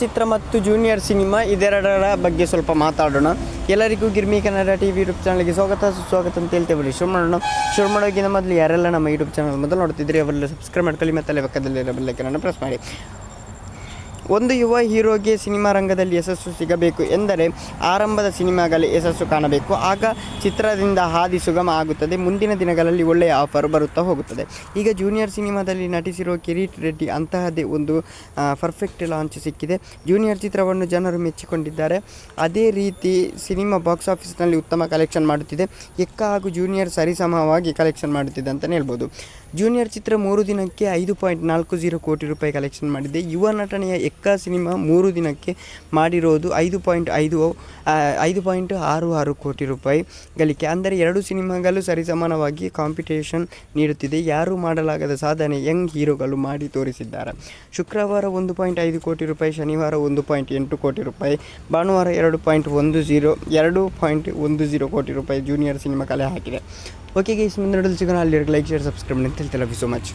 ಚಿತ್ರ ಮತ್ತು junior cinema ಇದೆರಡರ ಬಗ್ಗೆ ಸ್ವಲ್ಪ ಮಾತಾಡೋಣ. ಎಲ್ಲರಿಗೂ Girmi Kannada T V YouTube ಚಾನಲ್ಗೆ ಸ್ವಾಗತ, ಸುಸ್ವಾಗತ ಅಂತ ಹೇಳ್ತೇವೆ. ಬರೀ ಶುರು ಮಾಡೋಣ ಶುರು ಮಾಡೋಕ್ಕಿಂತ ಮೊದಲು ಯಾರೆಲ್ಲ ನಮ್ಮ ಯೂಟ್ಯೂಬ್ ಚಾನಲ್ ಮೊದಲು ನೋಡ್ತಿದ್ರಿ ಅವರೆಲ್ಲ ಸಬ್ಸ್ಕ್ರೈಬ್ ಮಾಡ್ಕೊಳ್ಳಿ, ಮತ್ತು ಅಲ್ಲೇ ಪಕ್ಕದಲ್ಲಿರೋ ಬೆಲ್ಲೈಕನನ್ನು ಪ್ರೆಸ್ ಮಾಡಿ. ಒಂದು ಯುವ ಹೀರೋಗೆ ಸಿನಿಮಾ ರಂಗದಲ್ಲಿ ಯಶಸ್ಸು ಸಿಗಬೇಕು ಎಂದರೆ ಆರಂಭದ ಸಿನಿಮಾಗಳಲ್ಲಿ ಯಶಸ್ಸು ಕಾಣಬೇಕು. ಆಗ ಚಿತ್ರದಿಂದ ಹಾದಿ ಸುಗಮ ಆಗುತ್ತದೆ. ಮುಂದಿನ ದಿನಗಳಲ್ಲಿ ಒಳ್ಳೆಯ ಆಫರ್ ಬರುತ್ತಾ ಹೋಗುತ್ತದೆ. ಈಗ ಜೂನಿಯರ್ ಸಿನಿಮಾದಲ್ಲಿ ನಟಿಸಿರುವ ಕಿರೀಟ್ ರೆಡ್ಡಿ ಅಂತಹದೇ ಒಂದು ಪರ್ಫೆಕ್ಟ್ ಲಾಂಚ್ ಸಿಕ್ಕಿದೆ. ಜೂನಿಯರ್ ಚಿತ್ರವನ್ನು ಜನರು ಮೆಚ್ಚಿಕೊಂಡಿದ್ದಾರೆ. ಅದೇ ರೀತಿ ಸಿನಿಮಾ ಬಾಕ್ಸ್ ಆಫೀಸ್ನಲ್ಲಿ ಉತ್ತಮ ಕಲೆಕ್ಷನ್ ಮಾಡುತ್ತಿದೆ. ಎಕ್ಕ ಹಾಗೂ ಜೂನಿಯರ್ ಸರಿಸಮವಾಗಿ ಕಲೆಕ್ಷನ್ ಮಾಡುತ್ತಿದೆ ಅಂತಲೇ ಹೇಳ್ಬೋದು. ಜೂನಿಯರ್ ಚಿತ್ರ ಮೂರು ದಿನಕ್ಕೆ ಐದು ಪಾಯಿಂಟ್ ನಾಲ್ಕು ಜೀರೋ ಕೋಟಿ ರೂಪಾಯಿ ಕಲೆಕ್ಷನ್ ಮಾಡಿದೆ. ಯುವ ನಟನೆಯ ಎಕ್ಕ ಸಿನಿಮಾ ಮೂರು ದಿನಕ್ಕೆ ಮಾಡಿರೋದು ಐದು ಪಾಯಿಂಟ್ ಐದು ಐದು ಪಾಯಿಂಟ್ ಆರು ಆರು ಕೋಟಿ ರೂಪಾಯಿ ಗಳಿಕೆ. ಅಂದರೆ ಎರಡು ಸಿನಿಮಾಗಳು ಸರಿಸಮಾನವಾಗಿ ಕಾಂಪಿಟೇಷನ್ ನೀಡುತ್ತಿದೆ. ಯಾರೂ ಮಾಡಲಾಗದ ಸಾಧನೆ ಯಂಗ್ ಹೀರೋಗಳು ಮಾಡಿ ತೋರಿಸಿದ್ದಾರೆ. ಶುಕ್ರವಾರ ಒಂದು ಪಾಯಿಂಟ್ ಐದು ಕೋಟಿ ರೂಪಾಯಿ, ಶನಿವಾರ ಒಂದು ಪಾಯಿಂಟ್ ಎಂಟು ಕೋಟಿ ರೂಪಾಯಿ, ಭಾನುವಾರ ಎರಡು ಪಾಯಿಂಟ್ ಒಂದು ಜೀರೋ, ಎರಡು ಪಾಯಿಂಟ್ ಒಂದು ಜೀರೋ ಕೋಟಿ ರೂಪಾಯಿ ಜೂನಿಯರ್ ಸಿನಿಮಾ ಕಲೆ ಹಾಕಿದೆ. ഓക്കെ ഗൈസ് മുന്നോട്ട് വിളിച്ചു like share subscribe thank you so much